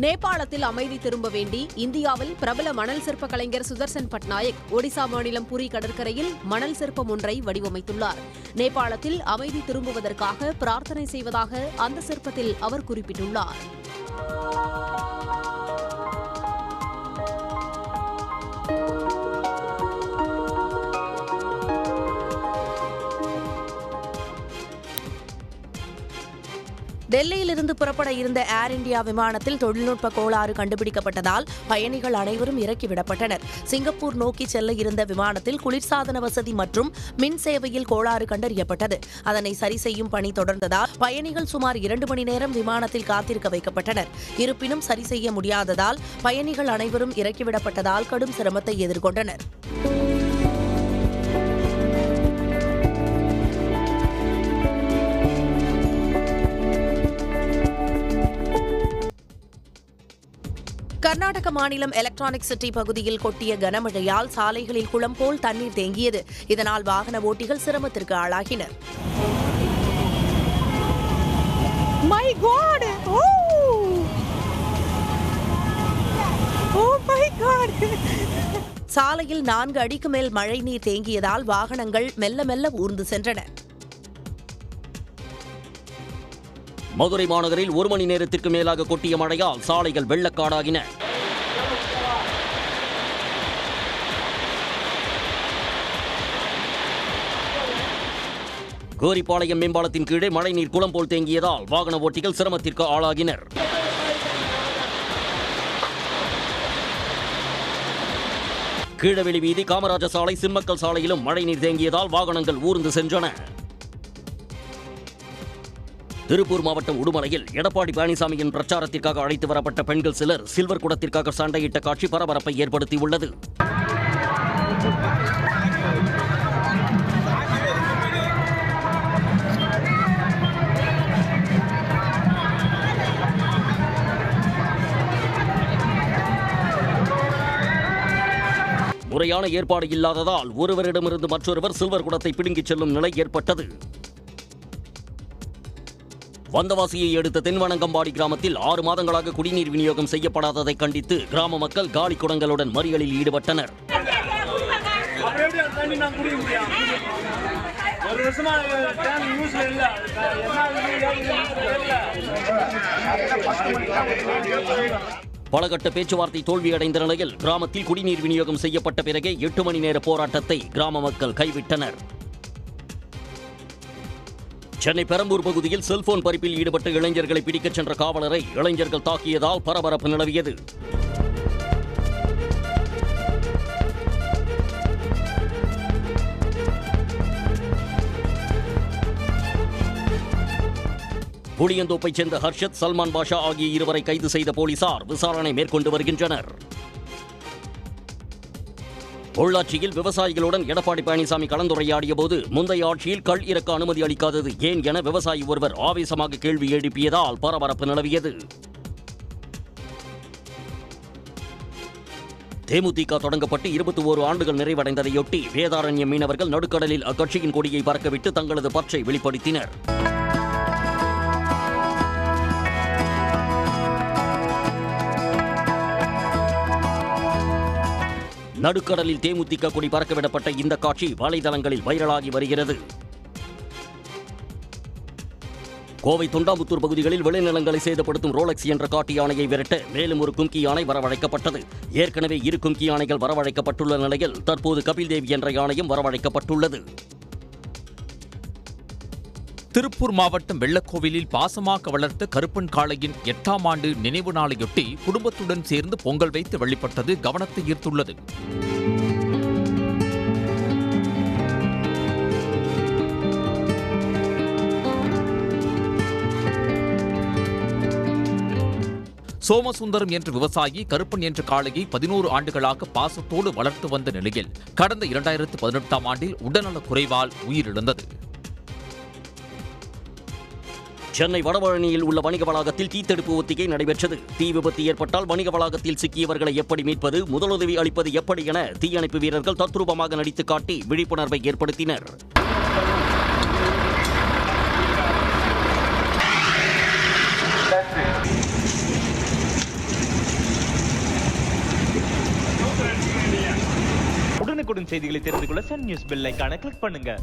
நேபாளத்தில் அமைதி திரும்ப வேண்டி இந்தியாவில் பிரபல மணல் சிற்ப கலைஞர் சுதர்சன் பட்நாயக் ஒடிசா மாநிலம் புரி கடற்கரையில் மணல் சிற்பம் ஒன்றை வடிவமைத்துள்ளார். நேபாளத்தில் அமைதி திரும்புவதற்காக பிரார்த்தனை செய்வதாக அந்த சிற்பத்தில் அவர் குறிப்பிட்டுள்ளார். டெல்லியிலிருந்து புறப்பட இருந்த ஏர் இந்தியா விமானத்தில் தொழில்நுட்ப கோளாறு கண்டுபிடிக்கப்பட்டதால் பயணிகள் அனைவரும் இறக்கிவிடப்பட்டனர் சிங்கப்பூர் நோக்கி செல்ல இருந்த விமானத்தில் குளிர்சாதன வசதி மற்றும் மின் சேவையில் கோளாறு கண்டறியப்பட்டது. அதனை சரி செய்யும் பணி தொடர்ந்ததால் பயணிகள் சுமார் இரண்டு மணி நேரம் விமானத்தில் காத்திருக்க வைக்கப்பட்டனர். இருப்பினும் சரி செய்ய முடியாததால் பயணிகள் அனைவரும் இறக்கிவிடப்பட்டதால் கடும் சிரமத்தை எதிர்கொண்டனர். கர்நாடக மாநிலம் எலக்ட்ரானிக் சிட்டி பகுதியில் கொட்டிய கனமழையால் சாலைகளில் குளம் போல் தண்ணீர் தேங்கியது இதனால் வாகன ஓட்டிகள் சிரமத்திற்கு ஆளாகினர் My God! Oh! Oh my God! சாலையில் நான்கு அடிக்கு மேல் மழை நீர் தேங்கியதால் வாகனங்கள் மெல்ல மெல்ல ஊர்ந்து சென்றன மதுரை மாநகரில் ஒரு மணி நேரத்திற்கு மேலாக கொட்டிய மழையால் சாலைகள் வெள்ளக்காடாகின. கோரிப்பாளையம் மேம்பாலத்தின் கீழே மழைநீர் குளம் போல் தேங்கியதால் வாகன ஓட்டிகள் சிரமத்திற்கு ஆளாகினர். கீழவெளி வீதி காமராஜர் சாலை சிம்மக்கல் சாலையிலும் மழைநீர் தேங்கியதால் வாகனங்கள் ஊர்ந்து சென்றன. திருப்பூர் மாவட்டம் உடுமலையில் எடப்பாடி பழனிசாமியின் பிரச்சாரத்திற்காக அழைத்து வரப்பட்ட பெண்கள் சிலர் சில்வர் குடத்திற்காக சண்டையிட்ட காட்சி பரபரப்பை ஏற்படுத்தியுள்ளது. முறையான ஏற்பாடு இல்லாததால் ஒருவரிடமிருந்து மற்றொருவர் சில்வர் குடத்தை பிடுங்கிச் செல்லும் நிலை ஏற்பட்டது. வந்தவாசியை அடுத்த தென்வனங்கம்பாடி கிராமத்தில் ஆறு மாதங்களாக குடிநீர் விநியோகம் செய்யப்படாததை கண்டித்து கிராம மக்கள் காலி குடங்களுடன் மறியலில் ஈடுபட்டனர். பலகட்ட பேச்சுவார்த்தை தோல்வியடைந்த நிலையில் கிராமத்தில் குடிநீர் விநியோகம் செய்யப்பட்ட பிறகே எட்டு மணி நேர போராட்டத்தை கிராம மக்கள் கைவிட்டனர். சென்னை பெரம்பூர் பகுதியில் செல்போன் பறிப்பில் ஈடுபட்ட இளைஞர்களை பிடிக்கச் சென்ற காவலரை இளைஞர்கள் தாக்கியதால் பரபரப்பு நிலவியது. புளியந்தோப்பைச் சேர்ந்த ஹர்ஷத் சல்மான் பாஷா ஆகிய இருவரை கைது செய்த போலீசார் விசாரணை மேற்கொண்டு வருகின்றனர். பொள்ளாச்சியில் விவசாயிகளுடன் எடப்பாடி பழனிசாமி கலந்துரையாடிய போது முந்தைய ஆட்சியில் கல் இறக்க அனுமதி அளிக்காதது ஏன் என விவசாயி ஒருவர் ஆவேசமாக கேள்வி எழுப்பியதால் பரபரப்பு நிலவியது. தேமுதிக தொடங்கப்பட்டு இருபத்தி ஓரு ஆண்டுகள் நிறைவடைந்ததையொட்டி வேதாரண்யம் மீனவர்கள் நடுக்கடலில் அக்கட்சியின் கொடியை பறக்கவிட்டு தங்களது பற்றை வெளிப்படுத்தினர். நடுக்கடலில் தேமுதிக கொடி பறக்கவிடப்பட்ட இந்த காட்சி வலைதளங்களில் வைரலாகி வருகிறது. கோவை தொண்டாமுத்தூர் பகுதிகளில் விளைநிலங்களை சேதப்படுத்தும் ரோலக்ஸ் என்ற காட்டு யானையை விரட்ட மேலும் ஒரு கும்கி யானை வரவழைக்கப்பட்டது. ஏற்கனவே இரு கும்கி யானைகள் வரவழைக்கப்பட்டுள்ள நிலையில் தற்போது கபில் தேவி என்ற யானையும் வரவழைக்கப்பட்டுள்ளது. திருப்பூர் மாவட்டம் வெள்ளக்கோவிலில் பாசமாக வளர்த்த கருப்பன் காளையின் எட்டாம் ஆண்டு நினைவு நாளையொட்டி குடும்பத்துடன் சேர்ந்து பொங்கல் வைத்து வழிபட்டது கவனத்தை ஈர்த்துள்ளது. சோமசுந்தரம் என்ற விவசாயி கருப்பன் என்ற காளையை பதினோரு ஆண்டுகளாக பாசத்தோடு வளர்த்து வந்த நிலையில் கடந்த இரண்டாயிரத்து பதினெட்டாம் ஆண்டில் உடல்நலக் குறைவால் உயிரிழந்தது. சென்னை வடவழனியில் உள்ள வணிக வளாகத்தில் தீத்தடுப்பு ஒத்திகை நடைபெற்றது. தீ விபத்து ஏற்பட்டால் வணிக வளாகத்தில் சிக்கியவர்களை எப்படி மீட்பது முதலுதவி அளிப்பது எப்படி என தீயணைப்பு வீரர்கள் தத்ரூபமாக நடித்து காட்டி விழிப்புணர்வை ஏற்படுத்தினர். உடனுக்குடன் செய்திகளை தெரிந்து கொள்ள சன் நியூஸ் பெல் கிளிக் பண்ணுங்கள்